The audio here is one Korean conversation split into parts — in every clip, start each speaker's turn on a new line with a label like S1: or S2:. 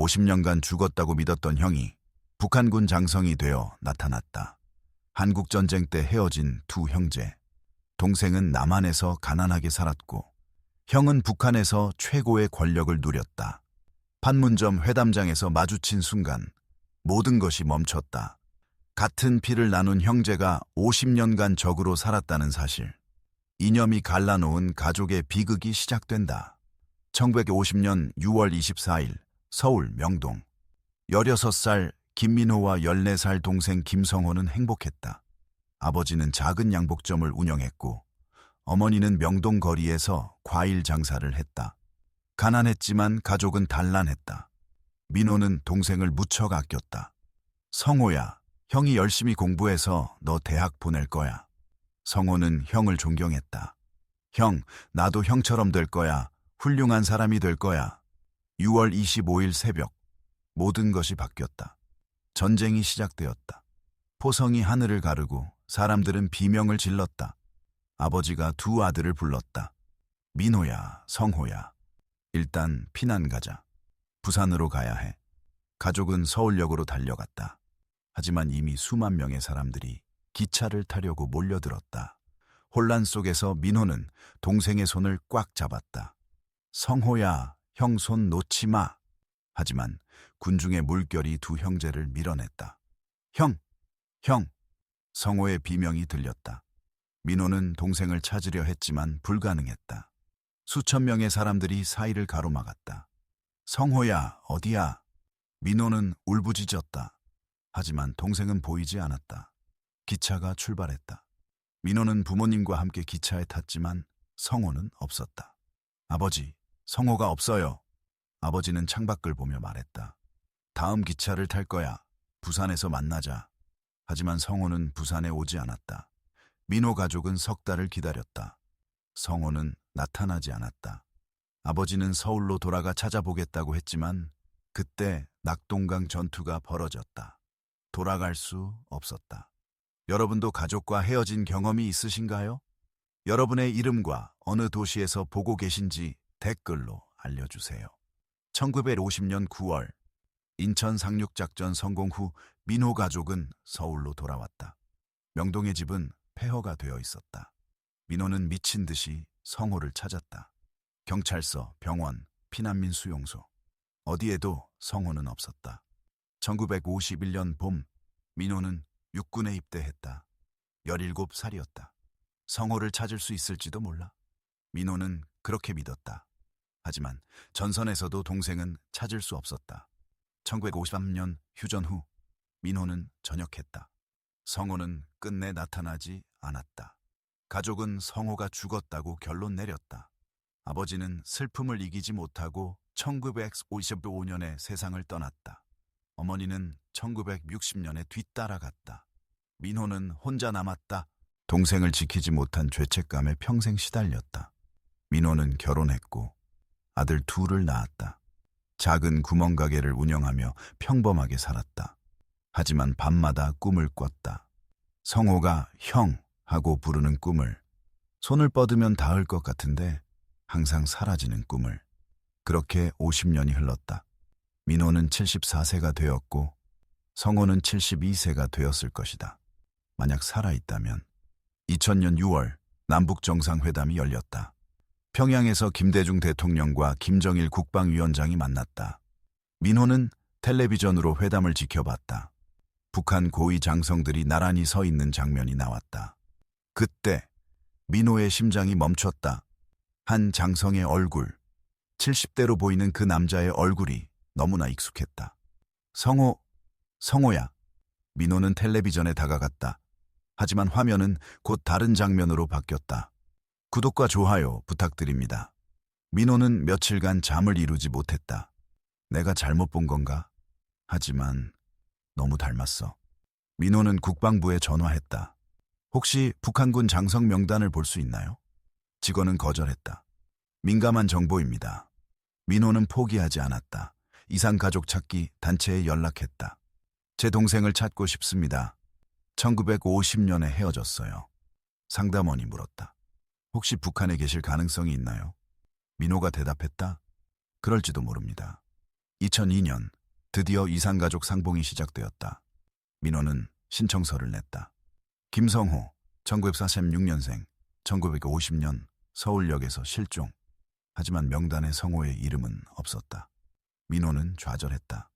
S1: 50년간 죽었다고 믿었던 형이 북한군 장성이 되어 나타났다. 한국전쟁 때 헤어진 두 형제. 동생은 남한에서 가난하게 살았고, 형은 북한에서 최고의 권력을 누렸다. 판문점 회담장에서 마주친 순간 모든 것이 멈췄다. 같은 피를 나눈 형제가 50년간 적으로 살았다는 사실. 이념이 갈라놓은 가족의 비극이 시작된다. 1950년 6월 24일 서울 명동. 16살 김민호와 14살 동생 김성호는 행복했다. 아버지는 작은 양복점을 운영했고 어머니는 명동 거리에서 과일 장사를 했다. 가난했지만 가족은 단란했다. 민호는 동생을 무척 아꼈다. 성호야, 형이 열심히 공부해서 너 대학 보낼 거야. 성호는 형을 존경했다. 형, 나도 형처럼 될 거야. 훌륭한 사람이 될 거야. 6월 25일 새벽, 모든 것이 바뀌었다. 전쟁이 시작되었다. 포성이 하늘을 가르고 사람들은 비명을 질렀다. 아버지가 두 아들을 불렀다. 민호야, 성호야. 일단 피난 가자. 부산으로 가야 해. 가족은 서울역으로 달려갔다. 하지만 이미 수만 명의 사람들이 기차를 타려고 몰려들었다. 혼란 속에서 민호는 동생의 손을 꽉 잡았다. 성호야, 형 손 놓지 마. 하지만 군중의 물결이 두 형제를 밀어냈다. 형, 형. 성호의 비명이 들렸다. 민호는 동생을 찾으려 했지만 불가능했다. 수천 명의 사람들이 사이를 가로막았다. 성호야, 어디야? 민호는 울부짖었다. 하지만 동생은 보이지 않았다. 기차가 출발했다. 민호는 부모님과 함께 기차에 탔지만 성호는 없었다. 아버지, 성호가 없어요. 아버지는 창밖을 보며 말했다. 다음 기차를 탈 거야. 부산에서 만나자. 하지만 성호는 부산에 오지 않았다. 민호 가족은 석 달을 기다렸다. 성호는 나타나지 않았다. 아버지는 서울로 돌아가 찾아보겠다고 했지만 그때 낙동강 전투가 벌어졌다. 돌아갈 수 없었다. 여러분도 가족과 헤어진 경험이 있으신가요? 여러분의 이름과 어느 도시에서 보고 계신지 댓글로 알려주세요. 1950년 9월 인천 상륙작전 성공 후 민호 가족은 서울로 돌아왔다. 명동의 집은 폐허가 되어 있었다. 민호는 미친 듯이 성호를 찾았다. 경찰서, 병원, 피난민 수용소. 어디에도 성호는 없었다. 1951년 봄, 민호는 육군에 입대했다. 17살이었다. 성호를 찾을 수 있을지도 몰라. 민호는 그렇게 믿었다. 하지만 전선에서도 동생은 찾을 수 없었다. 1953년 휴전 후 민호는 전역했다. 성호는 끝내 나타나지 않았다. 가족은 성호가 죽었다고 결론 내렸다. 아버지는 슬픔을 이기지 못하고 1955년에 세상을 떠났다. 어머니는 1960년에 뒤따라갔다. 민호는 혼자 남았다. 동생을 지키지 못한 죄책감에 평생 시달렸다. 민호는 결혼했고 아들 둘을 낳았다. 작은 구멍가게를 운영하며 평범하게 살았다. 하지만 밤마다 꿈을 꿨다. 성호가 형 하고 부르는 꿈을 손을 뻗으면 닿을 것 같은데 항상 사라지는 꿈을 그렇게 50년이 흘렀다. 민호는 74세가 되었고 성호는 72세가 되었을 것이다. 만약 살아있다면 2000년 6월 남북 정상회담이 열렸다. 평양에서 김대중 대통령과 김정일 국방위원장이 만났다. 민호는 텔레비전으로 회담을 지켜봤다. 북한 고위 장성들이 나란히 서 있는 장면이 나왔다. 그때 민호의 심장이 멈췄다. 한 장성의 얼굴, 70대로 보이는 그 남자의 얼굴이 너무나 익숙했다. 성호, 성호야. 민호는 텔레비전에 다가갔다. 하지만 화면은 곧 다른 장면으로 바뀌었다. 구독과 좋아요 부탁드립니다. 민호는 며칠간 잠을 이루지 못했다. 내가 잘못 본 건가? 하지만 너무 닮았어. 민호는 국방부에 전화했다. 혹시 북한군 장성 명단을 볼 수 있나요? 직원은 거절했다. 민감한 정보입니다. 민호는 포기하지 않았다. 이상 가족 찾기 단체에 연락했다. 제 동생을 찾고 싶습니다. 1950년에 헤어졌어요. 상담원이 물었다. 혹시 북한에 계실 가능성이 있나요? 민호가 대답했다. 그럴지도 모릅니다. 2002년 드디어 이산가족 상봉이 시작되었다. 민호는 신청서를 냈다. 김성호, 1946년생, 1950년 서울역에서 실종. 하지만 명단에 성호의 이름은 없었다. 민호는 좌절했다.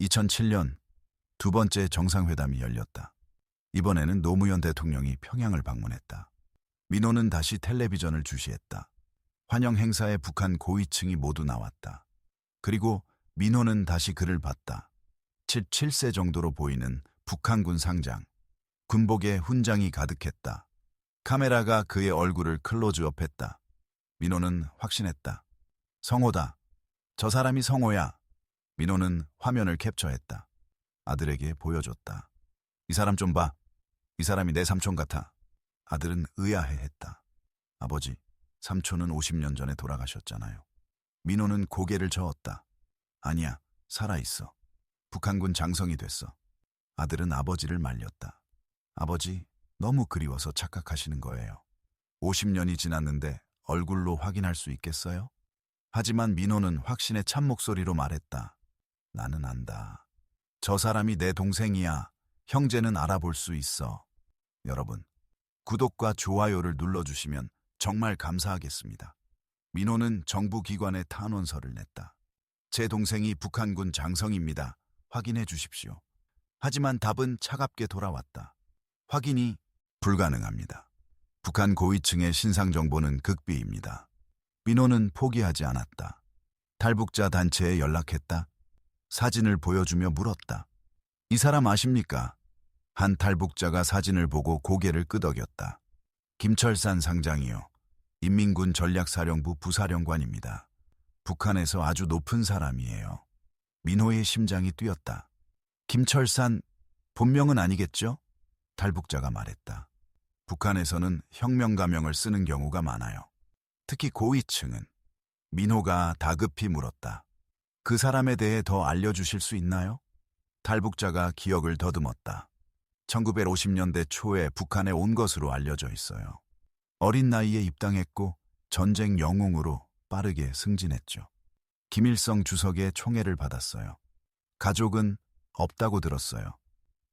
S1: 2007년 두 번째 정상회담이 열렸다. 이번에는 노무현 대통령이 평양을 방문했다. 민호는 다시 텔레비전을 주시했다. 환영 행사에 북한 고위층이 모두 나왔다. 그리고 민호는 다시 그를 봤다. 77세 정도로 보이는 북한군 상장. 군복에 훈장이 가득했다. 카메라가 그의 얼굴을 클로즈업했다. 민호는 확신했다. 성호다. 저 사람이 성호야. 민호는 화면을 캡처했다. 아들에게 보여줬다. 이 사람 좀 봐. 이 사람이 내 삼촌 같아. 아들은 의아해했다. 아버지, 삼촌은 50년 전에 돌아가셨잖아요. 민호는 고개를 저었다. 아니야, 살아있어. 북한군 장성이 됐어. 아들은 아버지를 말렸다. 아버지, 너무 그리워서 착각하시는 거예요. 50년이 지났는데 얼굴로 확인할 수 있겠어요? 하지만 민호는 확신의 참 목소리로 말했다. 나는 안다. 저 사람이 내 동생이야. 형제는 알아볼 수 있어. 여러분, 구독과 좋아요를 눌러주시면 정말 감사하겠습니다. 민호는 정부 기관에 탄원서를 냈다. 제 동생이 북한군 장성입니다. 확인해 주십시오. 하지만 답은 차갑게 돌아왔다. 확인이 불가능합니다. 북한 고위층의 신상 정보는 극비입니다. 민호는 포기하지 않았다. 탈북자 단체에 연락했다. 사진을 보여주며 물었다. 이 사람 아십니까? 한 탈북자가 사진을 보고 고개를 끄덕였다. 김철산 상장이요. 인민군 전략사령부 부사령관입니다. 북한에서 아주 높은 사람이에요. 민호의 심장이 뛰었다. 김철산, 본명은 아니겠죠? 탈북자가 말했다. 북한에서는 혁명 가명을 쓰는 경우가 많아요. 특히 고위층은. 민호가 다급히 물었다. 그 사람에 대해 더 알려주실 수 있나요? 탈북자가 기억을 더듬었다. 1950년대 초에 북한에 온 것으로 알려져 있어요. 어린 나이에 입당했고 전쟁 영웅으로 빠르게 승진했죠. 김일성 주석의 총애를 받았어요. 가족은 없다고 들었어요.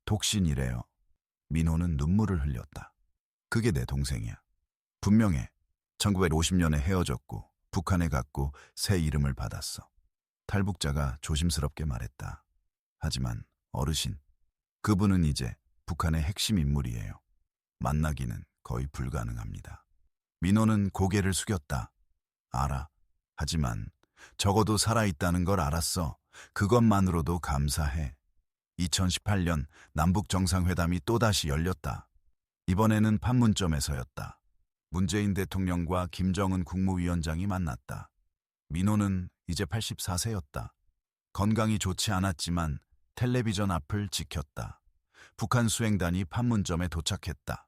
S1: 독신이래요. 민호는 눈물을 흘렸다. 그게 내 동생이야. 분명해. 1950년에 헤어졌고 북한에 갔고 새 이름을 받았어. 탈북자가 조심스럽게 말했다. 하지만 어르신, 그분은 이제 북한의 핵심 인물이에요. 만나기는 거의 불가능합니다. 민호는 고개를 숙였다. 알아. 하지만 적어도 살아있다는 걸 알았어. 그것만으로도 감사해. 2018년 남북 정상회담이 또다시 열렸다. 이번에는 판문점에서였다. 문재인 대통령과 김정은 국무위원장이 만났다. 민호는 이제 84세였다. 건강이 좋지 않았지만 텔레비전 앞을 지켰다. 북한 수행단이 판문점에 도착했다.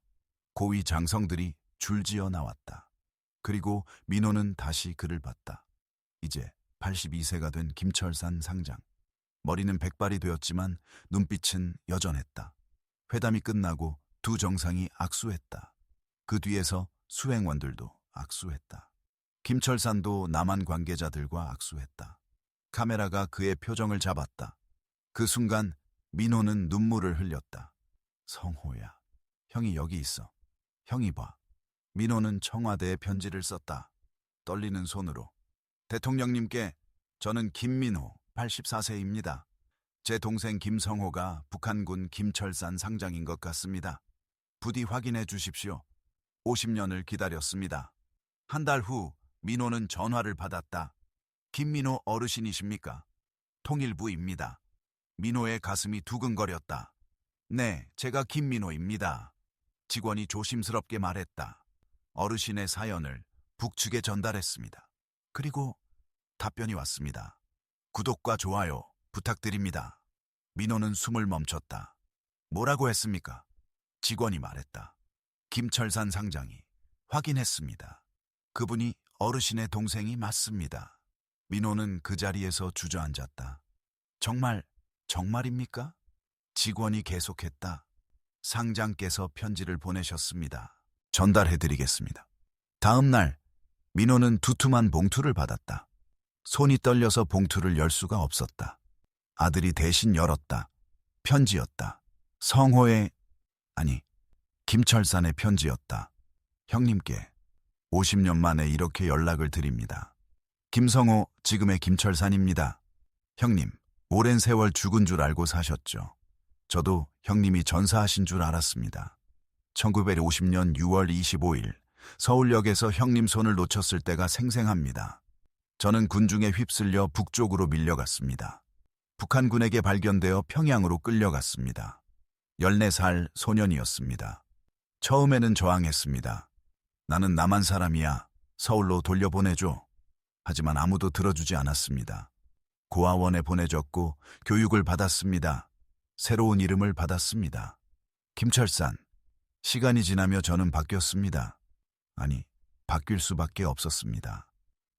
S1: 고위 장성들이 줄지어 나왔다. 그리고 민호는 다시 그를 봤다. 이제 82세가 된 김철산 상장. 머리는 백발이 되었지만 눈빛은 여전했다. 회담이 끝나고 두 정상이 악수했다. 그 뒤에서 수행원들도 악수했다. 김철산도 남한 관계자들과 악수했다. 카메라가 그의 표정을 잡았다. 그 순간 민호는 눈물을 흘렸다. 성호야, 형이 여기 있어. 형이 봐. 민호는 청와대에 편지를 썼다. 떨리는 손으로. 대통령님께 저는 김민호 84세입니다. 제 동생 김성호가 북한군 김철산 상장인 것 같습니다. 부디 확인해 주십시오. 50년을 기다렸습니다. 한 달 후 민호는 전화를 받았다. 김민호 어르신이십니까? 통일부입니다. 민호의 가슴이 두근거렸다. 네, 제가 김민호입니다. 직원이 조심스럽게 말했다. 어르신의 사연을 북측에 전달했습니다. 그리고 답변이 왔습니다. 구독과 좋아요 부탁드립니다. 민호는 숨을 멈췄다. 뭐라고 했습니까? 직원이 말했다. 김철산 상장이 확인했습니다. 그분이 어르신의 동생이 맞습니다. 민호는 그 자리에서 주저앉았다. 정말, 정말입니까? 직원이 계속했다. 상장께서 편지를 보내셨습니다. 전달해드리겠습니다. 다음 날, 민호는 두툼한 봉투를 받았다. 손이 떨려서 봉투를 열 수가 없었다. 아들이 대신 열었다. 편지였다. 성호의, 아니, 김철산의 편지였다. 형님께 50년 만에 이렇게 연락을 드립니다. 김성호, 지금의 김철산입니다. 형님, 오랜 세월 죽은 줄 알고 사셨죠. 저도 형님이 전사하신 줄 알았습니다. 1950년 6월 25일 서울역에서 형님 손을 놓쳤을 때가 생생합니다. 저는 군중에 휩쓸려 북쪽으로 밀려갔습니다. 북한군에게 발견되어 평양으로 끌려갔습니다. 14살 소년이었습니다. 처음에는 저항했습니다. 나는 남한 사람이야. 서울로 돌려보내줘. 하지만 아무도 들어주지 않았습니다. 고아원에 보내졌고 교육을 받았습니다. 새로운 이름을 받았습니다. 김철산. 시간이 지나며 저는 바뀌었습니다. 아니, 바뀔 수밖에 없었습니다.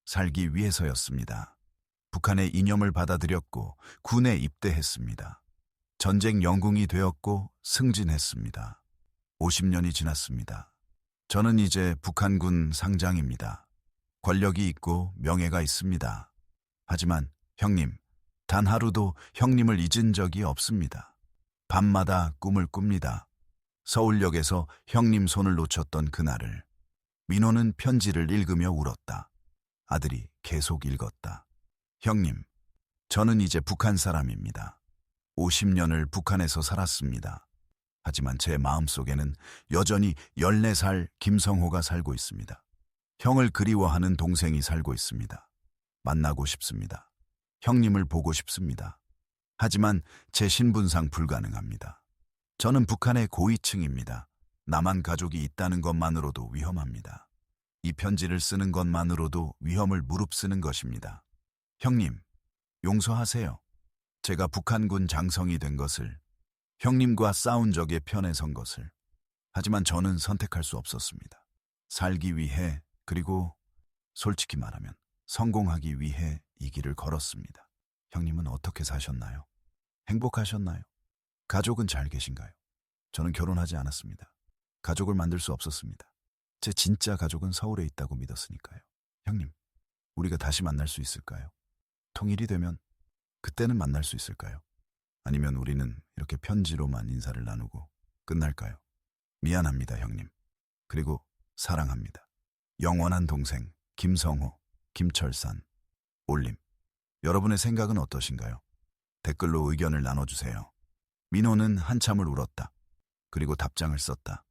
S1: 살기 위해서였습니다. 북한의 이념을 받아들였고 군에 입대했습니다. 전쟁 영웅이 되었고 승진했습니다. 50년이 지났습니다. 저는 이제 북한군 상장입니다. 권력이 있고 명예가 있습니다. 하지만 형님, 단 하루도 형님을 잊은 적이 없습니다. 밤마다 꿈을 꿉니다. 서울역에서 형님 손을 놓쳤던 그날을. 민호는 편지를 읽으며 울었다. 아들이 계속 읽었다. 형님, 저는 이제 북한 사람입니다. 50년을 북한에서 살았습니다. 하지만 제 마음속에는 여전히 14살 김성호가 살고 있습니다. 형을 그리워하는 동생이 살고 있습니다. 만나고 싶습니다. 형님을 보고 싶습니다. 하지만 제 신분상 불가능합니다. 저는 북한의 고위층입니다. 남한 가족이 있다는 것만으로도 위험합니다. 이 편지를 쓰는 것만으로도 위험을 무릅쓰는 것입니다. 형님, 용서하세요. 제가 북한군 장성이 된 것을, 형님과 싸운 적에 편에 선 것을. 하지만 저는 선택할 수 없었습니다. 살기 위해, 그리고 솔직히 말하면 성공하기 위해 이 길을 걸었습니다. 형님은 어떻게 사셨나요? 행복하셨나요? 가족은 잘 계신가요? 저는 결혼하지 않았습니다. 가족을 만들 수 없었습니다. 제 진짜 가족은 서울에 있다고 믿었으니까요. 형님, 우리가 다시 만날 수 있을까요? 통일이 되면 그때는 만날 수 있을까요? 아니면 우리는 이렇게 편지로만 인사를 나누고 끝날까요? 미안합니다, 형님. 그리고 사랑합니다. 영원한 동생 김성호, 김철산, 올림. 여러분의 생각은 어떠신가요? 댓글로 의견을 나눠주세요. 민호는 한참을 울었다. 그리고 답장을 썼다.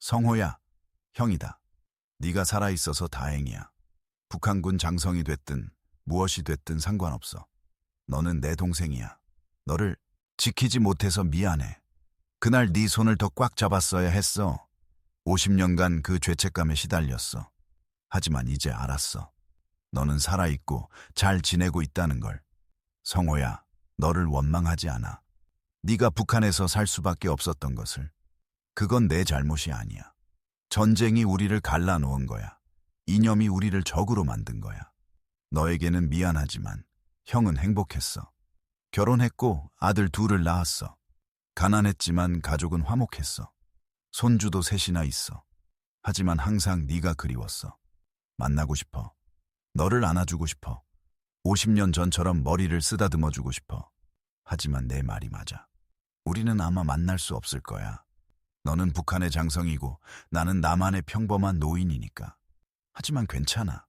S1: 성호야, 형이다. 네가 살아있어서 다행이야. 북한군 장성이 됐든 무엇이 됐든 상관없어. 너는 내 동생이야. 너를 지키지 못해서 미안해. 그날 네 손을 더 꽉 잡았어야 했어. 50년간 그 죄책감에 시달렸어. 하지만 이제 알았어. 너는 살아있고 잘 지내고 있다는 걸. 성호야, 너를 원망하지 않아. 네가 북한에서 살 수밖에 없었던 것을. 그건 내 잘못이 아니야. 전쟁이 우리를 갈라놓은 거야. 이념이 우리를 적으로 만든 거야. 너에게는 미안하지만 형은 행복했어. 결혼했고 아들 둘을 낳았어. 가난했지만 가족은 화목했어. 손주도 셋이나 있어. 하지만 항상 네가 그리웠어. 만나고 싶어. 너를 안아주고 싶어. 50년 전처럼 머리를 쓰다듬어 주고 싶어. 하지만 내 말이 맞아. 우리는 아마 만날 수 없을 거야. 너는 북한의 장성이고 나는 남한의 평범한 노인이니까. 하지만 괜찮아.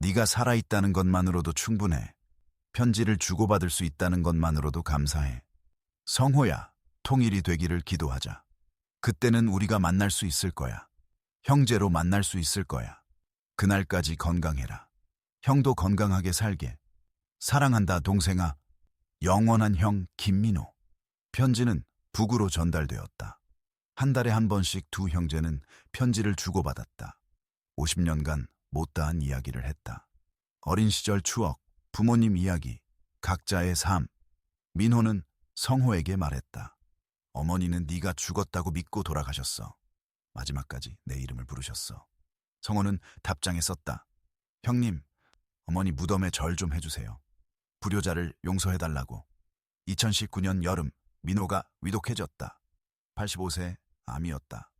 S1: 네가 살아있다는 것만으로도 충분해. 편지를 주고받을 수 있다는 것만으로도 감사해. 성호야, 통일이 되기를 기도하자. 그때는 우리가 만날 수 있을 거야. 형제로 만날 수 있을 거야. 그날까지 건강해라. 형도 건강하게 살게. 사랑한다, 동생아. 영원한 형, 김민호. 편지는 북으로 전달되었다. 한 달에 한 번씩 두 형제는 편지를 주고받았다. 50년간 못다한 이야기를 했다. 어린 시절 추억, 부모님 이야기, 각자의 삶. 민호는 성호에게 말했다. 어머니는 네가 죽었다고 믿고 돌아가셨어. 마지막까지 내 이름을 부르셨어. 성호는 답장에 썼다. 형님, 어머니 무덤에 절 좀 해주세요. 불효자를 용서해달라고. 2019년 여름, 민호가 위독해졌다. 85세 암이었다.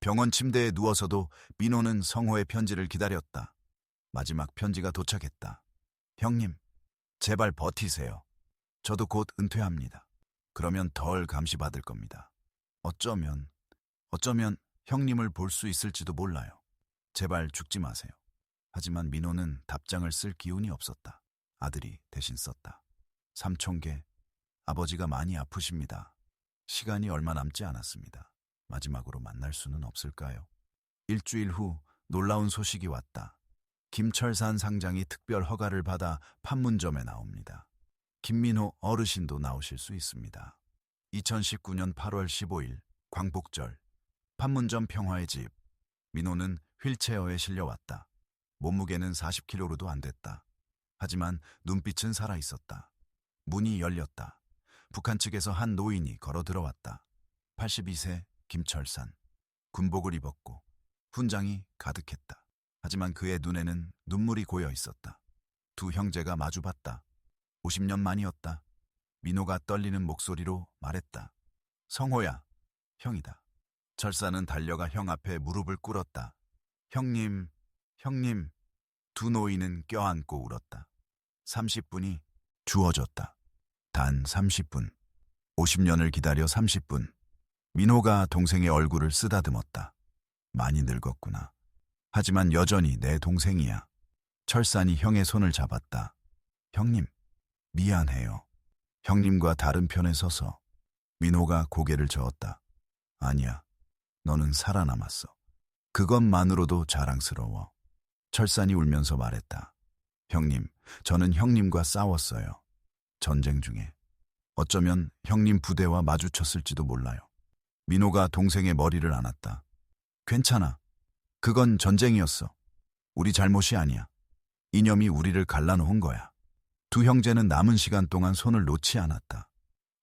S1: 병원 침대에 누워서도 민호는 성호의 편지를 기다렸다. 마지막 편지가 도착했다. 형님, 제발 버티세요. 저도 곧 은퇴합니다. 그러면 덜 감시받을 겁니다. 어쩌면, 어쩌면 형님을 볼 수 있을지도 몰라요. 제발 죽지 마세요. 하지만 민호는 답장을 쓸 기운이 없었다. 아들이 대신 썼다. 삼촌계, 아버지가 많이 아프십니다. 시간이 얼마 남지 않았습니다. 마지막으로 만날 수는 없을까요? 일주일 후 놀라운 소식이 왔다. 김철산 상장이 특별 허가를 받아 판문점에 나옵니다. 김민호 어르신도 나오실 수 있습니다. 2019년 8월 15일 광복절 판문점 평화의 집 민호는 휠체어에 실려왔다. 몸무게는 40kg도 안 됐다. 하지만 눈빛은 살아 있었다. 문이 열렸다. 북한 측에서 한 노인이 걸어 들어왔다. 82세 김철산. 군복을 입었고 훈장이 가득했다. 하지만 그의 눈에는 눈물이 고여 있었다. 두 형제가 마주봤다. 50년 만이었다. 민호가 떨리는 목소리로 말했다. 성호야, 형이다. 철사는 달려가 형 앞에 무릎을 꿇었다. 형님, 형님. 두 노인은 껴안고 울었다. 30분이 주어졌다. 단 30분. 50년을 기다려 30분. 민호가 동생의 얼굴을 쓰다듬었다. 많이 늙었구나. 하지만 여전히 내 동생이야. 철산이 형의 손을 잡았다. 형님, 미안해요. 형님과 다른 편에 서서 민호가 고개를 저었다. 아니야, 너는 살아남았어. 그것만으로도 자랑스러워. 철산이 울면서 말했다. 형님, 저는 형님과 싸웠어요. 전쟁 중에. 어쩌면 형님 부대와 마주쳤을지도 몰라요. 민호가 동생의 머리를 안았다. 괜찮아. 그건 전쟁이었어. 우리 잘못이 아니야. 이념이 우리를 갈라놓은 거야. 두 형제는 남은 시간 동안 손을 놓지 않았다.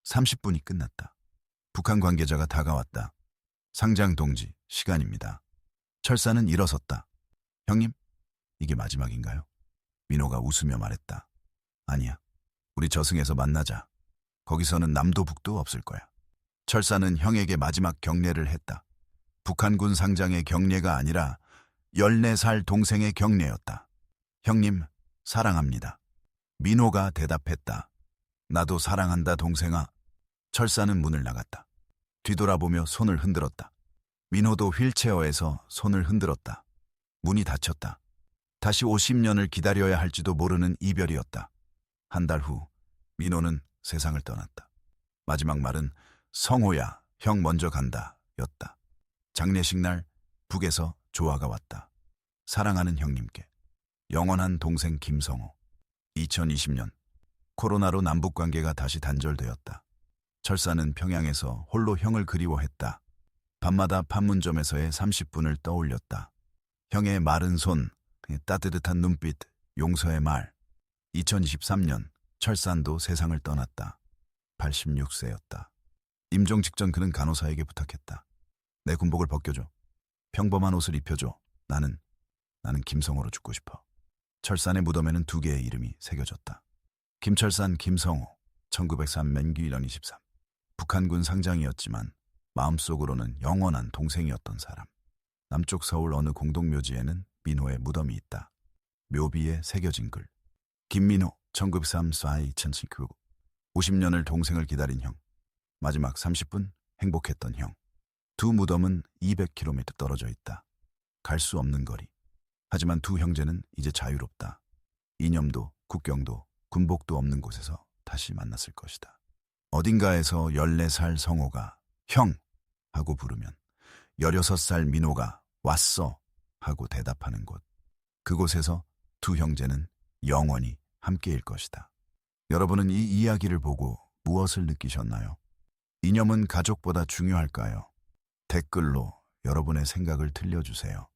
S1: 30분이 끝났다. 북한 관계자가 다가왔다. 상장 동지, 시간입니다. 철사는 일어섰다. 형님, 이게 마지막인가요? 민호가 웃으며 말했다. 아니야. 우리 저승에서 만나자. 거기서는 남도 북도 없을 거야. 철사는 형에게 마지막 경례를 했다. 북한군 상장의 경례가 아니라 14살 동생의 경례였다. 형님, 사랑합니다. 민호가 대답했다. 나도 사랑한다, 동생아. 철사는 문을 나갔다. 뒤돌아보며 손을 흔들었다. 민호도 휠체어에서 손을 흔들었다. 문이 닫혔다. 다시 50년을 기다려야 할지도 모르는 이별이었다. 한 달 후, 민호는 세상을 떠났다. 마지막 말은 성호야, 형 먼저 간다, 였다. 장례식 날 북에서 조화가 왔다. 사랑하는 형님께 영원한 동생 김성호 2020년 코로나로 남북 관계가 다시 단절되었다. 철사는 평양에서 홀로 형을 그리워했다. 밤마다 판문점에서의 30분을 떠올렸다. 형의 마른 손, 따뜻한 눈빛, 용서의 말. 2023년 철산도 세상을 떠났다. 86세였다. 임종 직전 그는 간호사에게 부탁했다. 내 군복을 벗겨줘. 평범한 옷을 입혀줘. 나는, 나는 김성호로 죽고 싶어. 철산의 무덤에는 두 개의 이름이 새겨졌다. 김철산 김성호, 1903 맨기 1년 23. 북한군 상장이었지만 마음속으로는 영원한 동생이었던 사람. 남쪽 서울 어느 공동묘지에는 민호의 무덤이 있다. 묘비에 새겨진 글. 김민호, 1903 4 2019. 50년을 동생을 기다린 형. 마지막 30분 행복했던 형. 두 무덤은 200km 떨어져 있다. 갈 수 없는 거리. 하지만 두 형제는 이제 자유롭다. 이념도 국경도 군복도 없는 곳에서 다시 만났을 것이다. 어딘가에서 14살 성호가 형 하고 부르면 16살 민호가 왔어 하고 대답하는 곳. 그곳에서 두 형제는 영원히 함께일 것이다. 여러분은 이 이야기를 보고 무엇을 느끼셨나요? 이념은 가족보다 중요할까요? 댓글로 여러분의 생각을 들려주세요.